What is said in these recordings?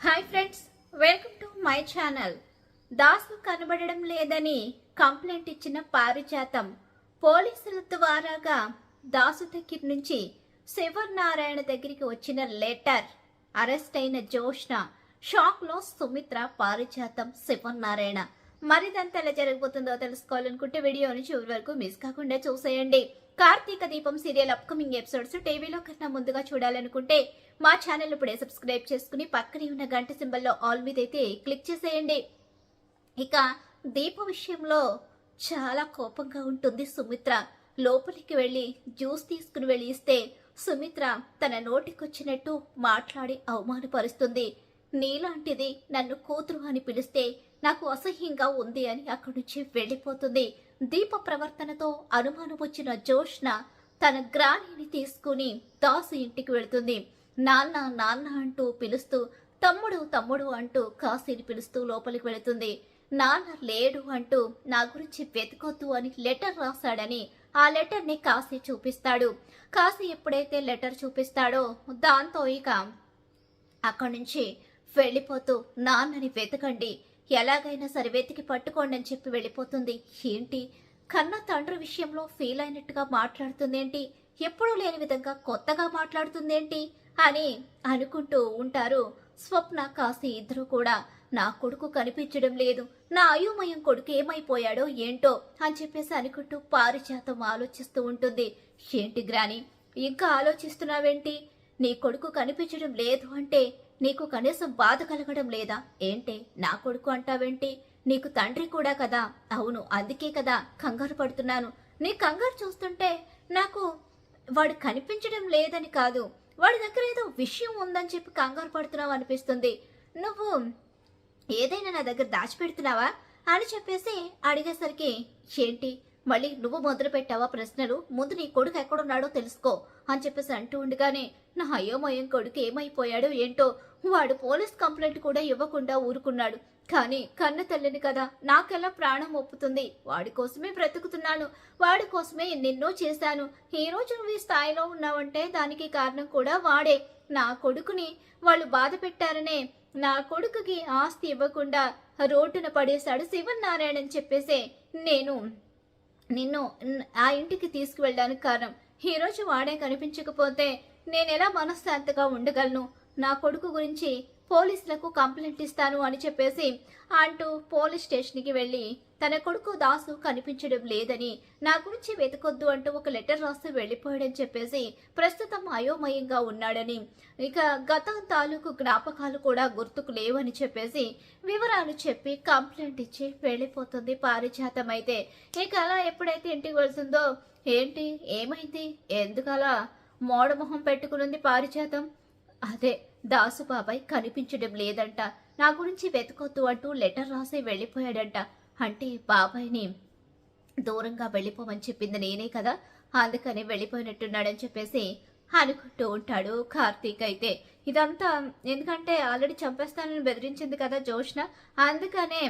Hi friends welcome to my channel. Dasu కనబడడం లేదని complaint ఇచ్చిన పారిజాతం. పోలీసుల ద్వారాగా దాసు దగ్గర నుంచి శివనారాయణ దగ్గరికి వచ్చిన లెటర్. అరెస్ట్ అయిన జోష్న షాక్లో సుమిత్ర పారిజాతం శివనారాయణ మరిదంతా ఎలా జరగబోతుందో తెలుసుకోవాలనుకుంటే వీడియోని చివరి వరకు మిస్ కాకుండా చూసేయండి. కార్తీక దీపం సీరియల్ అప్కమింగ్ ఎపిసోడ్స్ టీవీలో కన్నా ముందుగా చూడాలనుకుంటే మా ఛానల్ ఇప్పుడే సబ్స్క్రైబ్ చేసుకుని పక్కనే ఉన్న గంట సింబల్లో ఆల్ మీద అయితే క్లిక్ చేసేయండి. ఇక దీప విషయంలో చాలా కోపంగా ఉంటుంది సుమిత్ర. లోపలికి వెళ్ళి జ్యూస్ తీసుకుని వెళ్ళి ఇస్తే సుమిత్ర తన నోటికొచ్చినట్టు మాట్లాడి అవమానపరుస్తుంది. నీలాంటిది నన్ను కూతురు అని పిలిస్తే నాకు అసహ్యంగా ఉంది అని అక్కడి నుంచి వెళ్ళిపోతుంది. దీప ప్రవర్తనతో అనుమానం వచ్చిన జోష్న తన గ్రాణిని తీసుకుని దాసు ఇంటికి వెళుతుంది. నాన్న నాన్న అంటూ పిలుస్తూ తమ్ముడు తమ్ముడు అంటూ కాశీని పిలుస్తూ లోపలికి వెళుతుంది. నాన్న లేడు అంటూ నా గురించి వెతకొద్దు అని లెటర్ రాశాడని ఆ లెటర్ని కాశీ చూపిస్తాడు. కాశీ ఎప్పుడైతే లెటర్ చూపిస్తాడో దాంతో ఇక అక్కడి నుంచి వెళ్ళిపోతూ నాన్నని వెతకండి. ఎలాగైనా సరే వెతికి పట్టుకోండి అని చెప్పి వెళ్ళిపోతుంది. ఏంటి? కన్న తండ్రి విషయంలో ఫీల్ అయినట్టుగా మాట్లాడుతుందేంటి? ఎప్పుడూ లేని విధంగా కొత్తగా మాట్లాడుతుందేంటి? అని అనుకుంటూ ఉంటారు. స్వప్న కాసి ఇద్దరు కూడా నా కొడుకు కనిపించడం లేదు నా అయోమయం కొడుకు ఏమైపోయాడో ఏంటో అని చెప్పేసి అనుకుంటూ పారిజాతం ఆలోచిస్తూ ఉంటుంది. ఏంటి గ్రాని ఇంకా ఆలోచిస్తున్నావేంటి? నీ కొడుకు కనిపించడం లేదు అంటే నీకు కనీసం బాధ కలగడం లేదా? ఏంటే నా కొడుకు అంటావేంటి? నీకు తండ్రి కూడా కదా? అవును అందుకే కదా కంగారు పడుతున్నాను. నీ కంగారు చూస్తుంటే నాకు వాడు కనిపించడం లేదని కాదు. వాడి దగ్గర ఏదో విషయం ఉందని చెప్పి కంగారు పడుతున్నావు అనిపిస్తుంది. నువ్వు ఏదైనా నా దగ్గర దాచిపెడుతున్నావా అని చెప్పేసి అడిగేసరికి ఏంటి? మళ్ళీ నువ్వు మొదలు పెట్టావా ప్రశ్నలు? ముందు నీ కొడుకు ఎక్కడున్నాడో తెలుసుకో అని చెప్పేసి అంటూ ఉండగానే నా అయోమయం కొడుకు ఏమైపోయాడో ఏంటో వాడు పోలీస్ కంప్లైంట్ కూడా ఇవ్వకుండా ఊరుకున్నాడు. కానీ కన్న తల్లిని కదా నాకెలా ప్రాణం ఒప్పుతుంది? వాడి కోసమే బ్రతుకుతున్నాను. వాడి కోసమే ఎన్నెన్నో చేశాను. ఈ రోజు నువ్వు ఈ స్థాయిలో ఉన్నావంటే దానికి కారణం కూడా వాడే. నా కొడుకుని వాళ్ళు బాధ పెట్టారనే. నా కొడుకుకి ఆస్తి ఇవ్వకుండా రోడ్డున పడేశాడు శివనారాయణ అని చెప్పేసి నేను నిన్ను ఆ ఇంటికి తీసుకువెళ్ళడానికి కారణం. ఈరోజు వాడే కనిపించకపోతే నేను ఎలా మనశ్శాంతిగా ఉండగలను? నా కొడుకు గురించి పోలీసులకు కంప్లైంట్ ఇస్తాను అని చెప్పేసి అంటూ పోలీస్ స్టేషన్కి వెళ్ళి తన కొడుకు దాసు కనిపించడం లేదని నా గురించి వెతకొద్దు అంటూ ఒక లెటర్ రాస్తూ వెళ్ళిపోయాడని చెప్పేసి ప్రస్తుతం అయోమయంగా ఉన్నాడని ఇక గతం తాలూకు జ్ఞాపకాలు కూడా గుర్తుకు లేవని చెప్పేసి వివరాలు చెప్పి కంప్లైంట్ ఇచ్చి వెళ్ళిపోతుంది పారిజాతం అయితే ఇక అలా ఎప్పుడైతే ఇంటికి వెళ్తుందో ఏంటి ఏమైంది ఎందుకలా మోడమొహం పెట్టుకునుంది పారిజాతం? అదే దాసు బాబాయ్ కనిపించడం లేదంట. నా గురించి వెతకొద్దు అంటూ లెటర్ రాసి వెళ్ళిపోయాడంట. అంటే బాబాయ్ని దూరంగా వెళ్ళిపోమని చెప్పింది నేనే కదా. అందుకని వెళ్ళిపోయినట్టున్నాడని చెప్పేసి అనుకుంటూ ఉంటాడు కార్తీక్ అయితే. ఇదంతా ఎందుకంటే ఆల్రెడీ చంపేస్తానని బెదిరించింది కదా జోష్న అందుకనే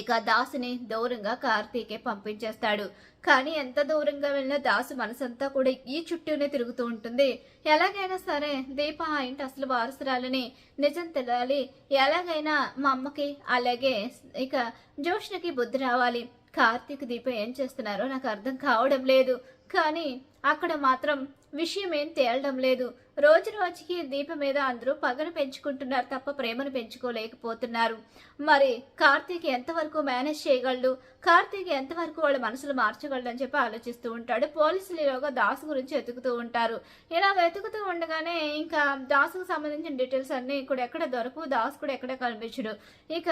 ఇక దాసుని దూరంగా కార్తీకే పంపించేస్తాడు. కానీ ఎంత దూరంగా వెళ్ళినా దాసు మనసంతా కూడా ఈ చుట్టూనే తిరుగుతూ ఉంటుంది. ఎలాగైనా సరే దీప ఆ ఇంటి అసలు వారసురాలని నిజం తెలియాలి ఎలాగైనా మా అమ్మకి అలాగే ఇక జోష్నకి బుద్ధి రావాలి. కార్తీక్ దీప ఏం చేస్తున్నారో నాకు అర్థం కావడం లేదు. కానీ అక్కడ మాత్రం విషయం ఏం తేలడం లేదు. రోజు రోజుకి దీప మీద అందరూ పగను పెంచుకుంటున్నారు తప్ప ప్రేమను పెంచుకోలేకపోతున్నారు. మరి కార్తీక్ ఎంతవరకు మేనేజ్ చేయగలడు? కార్తీక్ ఎంతవరకు వాళ్ళ మనసులు మార్చగలడు అని చెప్పి ఆలోచిస్తూ ఉంటాడు. పోలీసులు ఈలోగా దాసు గురించి వెతుకుతూ ఉంటారు. ఇలా వెతుకుతూ ఉండగానే ఇంకా దాసుకు సంబంధించిన డీటెయిల్స్ అన్నీ కూడా ఎక్కడ దొరకవు. దాసు కూడా ఎక్కడ కనిపించడు. ఇక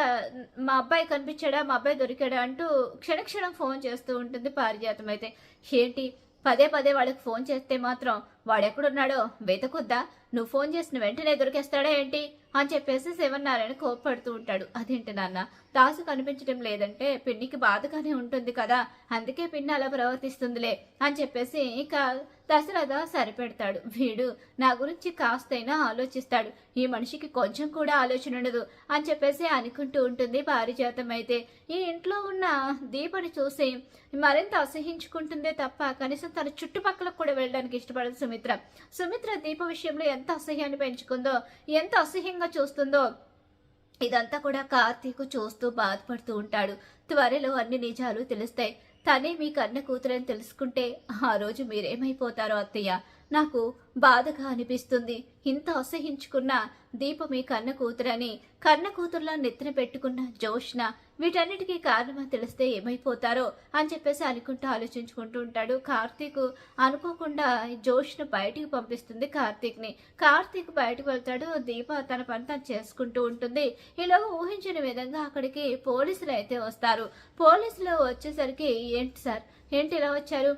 మా అబ్బాయి కనిపించాడా? మా అబ్బాయి దొరికాడా? అంటూ క్షణక్షణం ఫోన్ చేస్తూ ఉంటుంది. పారిజాతం అయితే. ఏంటి? పదే పదే వాళ్ళకి ఫోన్ చేస్తే మాత్రం వాడెక్కడున్నాడో వెతకొద్దా? నువ్వు ఫోన్ చేసిన వెంటనే దొరికేస్తాడా ఏంటి? అని చెప్పేసి శివనారాయణ కోప్పడుతూ ఉంటాడు. అదేంటి నాన్న? దాసు కనిపించడం లేదంటే పిన్నికి బాధగానే ఉంటుంది కదా. అందుకే పిన్ని అలా ప్రవర్తిస్తుందిలే అని చెప్పేసి ఇక దశరథ సరిపెడతాడు. వీడు నా గురించి కాస్తైనా ఆలోచిస్తాడు. ఈ మనిషికి కొంచెం కూడా ఆలోచన ఉండదు అని చెప్పేసి అనుకుంటూ ఉంటుంది పారిజాతం అయితే. ఈ ఇంట్లో ఉన్న దీపని చూసి మరింత అసహించుకుంటుందే తప్ప కనీసం తన చుట్టుపక్కల కూడా వెళ్ళడానికి ఇష్టపడదు సుమిత్ర. సుమిత్ర దీప విషయంలో ఎంత అసహ్యాన్ని పెంచుకుందో ఎంత అసహ్యంగా చూస్తుందో ఇదంతా కూడా కార్తీక్ చూస్తూ బాధపడుతూ ఉంటాడు. త్వరలో అన్ని నిజాలు తెలుస్తాయి. తనే మీ కన్న కూతురని తెలుసుకుంటే ఆ రోజు మీరేమైపోతారో అత్తయ్య? నాకు బాధగా అనిపిస్తుంది. ఇంత అసహించుకున్న దీపమే కన్న కూతురని కన్న కూతురులా నెత్తిన పెట్టుకున్న జోష్న వీటన్నిటికీ కారణమా తెలిస్తే ఏమైపోతారో అని చెప్పేసి అనుకుంటూ ఆలోచించుకుంటూ ఉంటాడు. కార్తీక్ అనుకోకుండా జోష్ను బయటికి పంపిస్తుంది కార్తీక్ని. కార్తీక్ బయటకు వెళ్తాడు. దీప తన పని తను చేసుకుంటూ ఉంటుంది. ఇలా ఊహించిన విధంగా అక్కడికి పోలీసులు అయితే వస్తారు. పోలీసులు వచ్చేసరికి ఏంటి సార్? ఏంటి ఇలా వచ్చారు?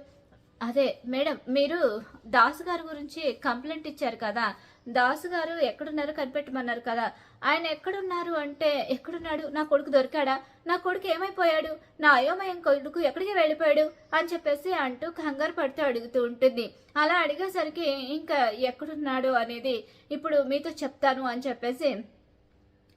అదే మేడం మీరు దాసు గారి గురించి కంప్లైంట్ ఇచ్చారు కదా. దాసు గారు ఎక్కడున్నారో కనిపెట్టమన్నారు కదా. ఆయన ఎక్కడున్నారు అంటే ఎక్కడున్నాడు? నా కొడుకు దొరికాడా? నా కొడుకు ఏమైపోయాడు? నా అయోమయం కొడుకు ఎక్కడికి వెళ్ళిపోయాడు? అని చెప్పేసి అంటూ కంగారు పడుతూ అడుగుతూ ఉంటుంది. అలా అడిగేసరికి ఇంకా ఎక్కడున్నాడు? అనేది ఇప్పుడు మీతో చెప్తాను అని చెప్పేసి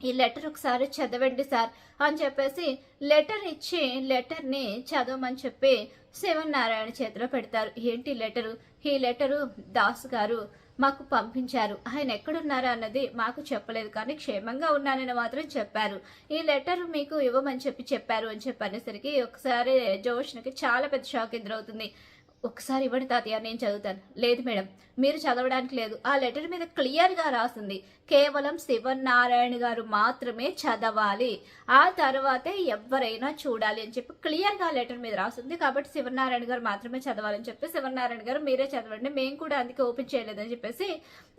ఈ లెటర్ ఒకసారి చదవండి సార్ అని చెప్పేసి లెటర్ ఇచ్చి లెటర్ని చదవమని చెప్పి శివనారాయణ చేతిలో పెడతారు. ఏంటి లెటరు? ఈ లెటరు దాస్ గారు మాకు పంపించారు. ఆయన ఎక్కడున్నారా అన్నది మాకు చెప్పలేదు కానీ క్షేమంగా ఉన్నానని మాత్రం చెప్పారు. ఈ లెటర్ మీకు ఇవ్వమని చెప్పి చెప్పారు అని చెప్పి అనేసరికి ఒకసారి జోష్నకి చాలా పెద్ద షాక్ ఎదురవుతుంది. ఒకసారి ఇవ్వండి తాతయ్య నేను చదువుతాను. లేదు మేడం మీరు చదవడానికి లేదు. ఆ లెటర్ మీద క్లియర్గా రాసింది కేవలం శివనారాయణ గారు మాత్రమే చదవాలి. ఆ తర్వాతే ఎవరైనా చూడాలి అని చెప్పి క్లియర్గా ఆ లెటర్ మీద రాస్తుంది కాబట్టి శివనారాయణ గారు మాత్రమే చదవాలని చెప్పి శివనారాయణ గారు మీరే చదవండి మేము కూడా అందుకే ఓపెన్ చేయలేదని చెప్పేసి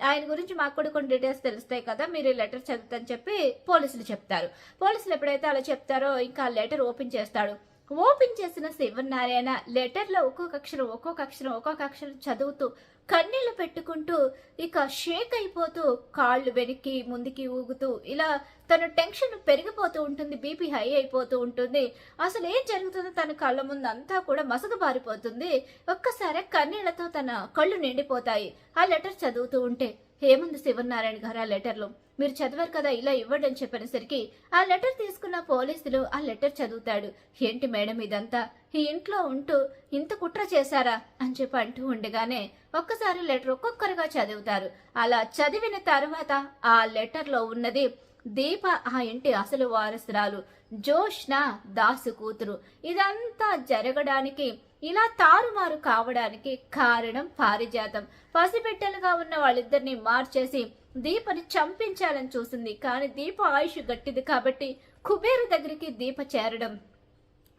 ఆయన గురించి మాకు కూడా కొన్ని డీటెయిల్స్ తెలుస్తాయి కదా మీరు ఈ లెటర్ చదువుతని చెప్పి పోలీసులు చెప్తారు. పోలీసులు ఎప్పుడైతే అలా చెప్తారో ఇంకా ఆ లెటర్ ఓపెన్ చేస్తాడు. ఓపెన్ చేసిన శివనారాయణ లెటర్లో ఒక్కొక్క అక్షరం ఒక్కొక్క అక్షరం ఒక్కొక్క అక్షరం చదువుతూ కన్నీళ్ళు పెట్టుకుంటూ ఇక షేక్ అయిపోతూ కాళ్ళు వెనక్కి ముందుకి ఊగుతూ ఇలా తన టెన్షన్ పెరిగిపోతూ ఉంటుంది బీపీ హై అయిపోతూ ఉంటుంది. అసలు ఏం జరుగుతుందో తన కళ్ళ ముందు అంతా కూడా మసగబారిపోతుంది ఒక్కసారి కన్నీళ్ళతో తన కళ్ళు నిండిపోతాయి. ఆ లెటర్ చదువుతూ ఉంటే హేమంత్ శివనారాయణ గారు ఆ లెటర్లో మీరు చదివారు కదా ఇలా ఇవ్వండి అని చెప్పనేసరికి ఆ లెటర్ తీసుకున్న పోలీసులు ఆ లెటర్ చదువుతాడు. ఏంటి మేడం ఇదంతా? ఈ ఇంట్లో ఉంటూ ఇంత కుట్ర చేశారా? అని చెప్పి అంటూ ఉండగానే ఒక్కసారి లెటర్ ఒక్కొక్కరుగా చదువుతారు. అలా చదివిన తర్వాత ఆ లెటర్లో ఉన్నది దీప ఆ ఇంటి అసలు వారసురాలు జోష్న దాసు కూతురు. ఇదంతా జరగడానికి ఇలా తారుమారు కావడానికి కారణం పారిజాతం. పసిబిడ్డలుగా ఉన్న వాళ్ళిద్దరిని మార్చేసి దీపని చంపించాలని చూసింది. కానీ దీప ఆయుష్ గట్టిది కాబట్టి కుబేరు దగ్గరికి దీప చేరడం.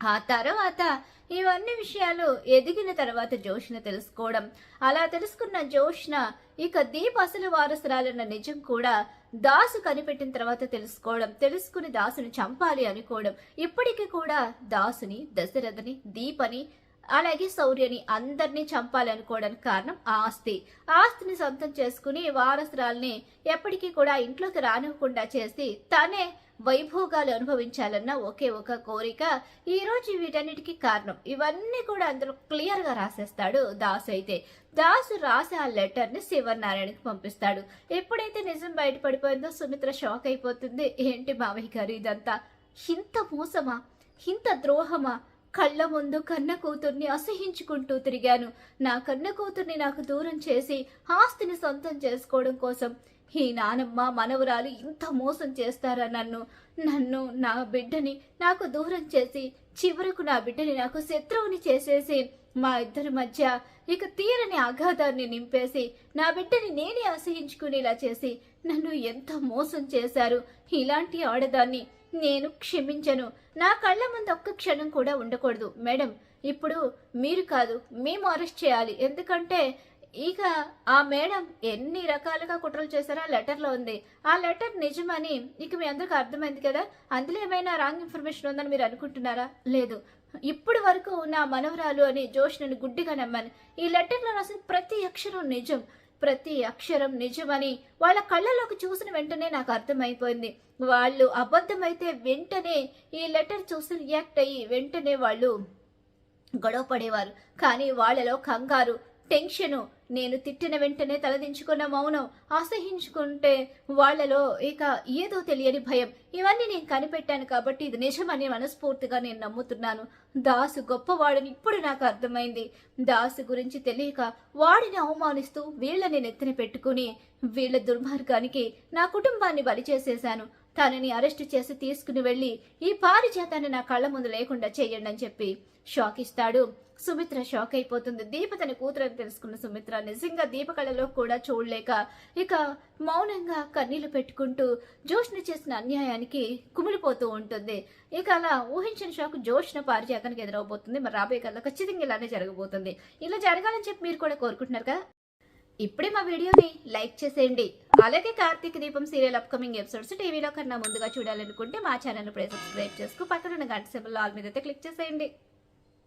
ఆ తర్వాత ఇవన్నీ విషయాలు ఎదిగిన తర్వాత జోష్న తెలుసుకోవడం. అలా తెలుసుకున్న జోష్న ఇక దీప్ అసలు వారసురాలన్న నిజం కూడా దాసు కనిపెట్టిన తర్వాత తెలుసుకోవడం. తెలుసుకుని దాసుని చంపాలి అనుకోవడం. ఇప్పటికీ కూడా దాసుని దశరథని దీపని అలాగే శౌర్యని అందరినీ చంపాలనుకోవడానికి కారణం ఆస్తి. ఆస్తిని సొంతం చేసుకుని వారసురాల్ని ఎప్పటికీ కూడా ఇంట్లోకి రానివ్వకుండా చేసి తనే వైభోగాలు అనుభవించాలన్న ఒకే ఒక కోరిక ఈ రోజు వీటన్నిటికీ కారణం. ఇవన్నీ కూడా అందులో క్లియర్గా రాసేస్తాడు దాసు అయితే. దాసు రాసి ఆ లెటర్ని శివనారాయణకి పంపిస్తాడు. ఎప్పుడైతే నిజం బయటపడిపోయిందో సుమిత్ర షాక్ అయిపోతుంది. ఏంటి మావయ్య గారు ఇదంతా? ఇంత మోసమా? ఇంత ద్రోహమా? కళ్ళ ముందు కన్న కూతుర్ని అసహించుకుంటూ తిరిగాను. నా కన్న కూతుర్ని నాకు దూరం చేసి ఆస్తిని సొంతం చేసుకోవడం కోసం ఈ నానమ్మ మనవరాలు ఇంత మోసం చేస్తారా నన్ను? నన్ను నా బిడ్డని నాకు దూరం చేసి చివరకు నా బిడ్డని నాకు శత్రువుని చేసేసి మా ఇద్దరి మధ్య ఇక తీరని ఆఘాతాన్ని నింపేసి నా బిడ్డని నేనే అసహించుకునేలా చేసి నన్ను ఎంత మోసం చేశారు? ఇలాంటి ఆడదాన్ని నేను క్షమించను. నా కళ్ళ ముందు ఒక్క క్షణం కూడా ఉండకూడదు. మేడం ఇప్పుడు మీరు కాదు మేము అరెస్ట్ చేయాలి. ఎందుకంటే ఇక ఆ మేడం ఎన్ని రకాలుగా కుట్రలు చేశారో ఆ లెటర్లో ఉంది. ఆ లెటర్ నిజమని ఇక మీ అందరికి అర్థమైంది కదా? అందులో ఏమైనా రాంగ్ ఇన్ఫర్మేషన్ ఉందని మీరు అనుకుంటున్నారా? లేదు. ఇప్పుడు వరకు నా మనవరాలు అని జోష్ నన్ను గుడ్డిగా నమ్మాను. ఈ లెటర్లో రాసిన ప్రతి అక్షరం నిజం. ప్రతి అక్షరం నిజమని వాళ్ళ కళ్ళలోకి చూసిన వెంటనే నాకు అర్థమైపోయింది. వాళ్ళు అబద్ధమైతే వెంటనే ఈ లెటర్ చూసి రియాక్ట్ అయ్యి వెంటనే వాళ్ళు గొడవ పడేవారు కానీ వాళ్ళలో కంగారు టెన్షను. నేను తిట్టిన వెంటనే తలదించుకున్న మౌనం. అసహించుకుంటే వాళ్ళలో ఇక ఏదో తెలియని భయం. ఇవన్నీ నేను కనిపెట్టాను కాబట్టి ఇది నిజమని మనస్ఫూర్తిగా నేను నమ్ముతున్నాను. దాసు గొప్పవాడని ఇప్పుడు నాకు అర్థమైంది. దాసు గురించి తెలియక వాడిని అవమానిస్తూ వీళ్ళని నెత్తిన పెట్టుకుని వీళ్ళ దుర్మార్గానికి నా కుటుంబాన్ని బలి చేసేశాను. తనని అరెస్టు చేసి తీసుకుని వెళ్ళి ఈ పారిజాతాన్ని నా కళ్ళ ముందు లేకుండా చేయండి అని చెప్పి షాక్ ఇస్తాడు సుమిత్ర షాక్ అయిపోతుంది. దీప తన కూతురని తెలుసుకున్న సుమిత్ర నిజంగా దీప కళలో కూడా చూడలేక ఇక మౌనంగా కన్నీళ్ళు పెట్టుకుంటూ జోష్ను చేసిన అన్యాయానికి కుమిలిపోతూ ఉంటుంది. ఇక అలా ఊహించిన షాక్ జోష్న పారిజాకానికి ఎదురవబోతుంది. మరి రాబోయే కల్లా ఖచ్చితంగా ఇలానే జరగబోతుంది. ఇలా జరగాలని చెప్పి మీరు కూడా కోరుకుంటున్నారు కదా? ఇప్పుడే మా వీడియోని లైక్ చేసేయండి. అలాగే కార్తీక దీపం సీరియల్ అప్కమింగ్ ఎపిసోడ్స్ టీవీలో కన్నా ముందుగా చూడాలనుకుంటే మా ఛానల్ ఇప్పుడే సబ్స్క్రైబ్ చేసుకు. పక్కన గంట సెబుల్ ఆల్ మీద అయితే క్లిక్ చేసేయండి.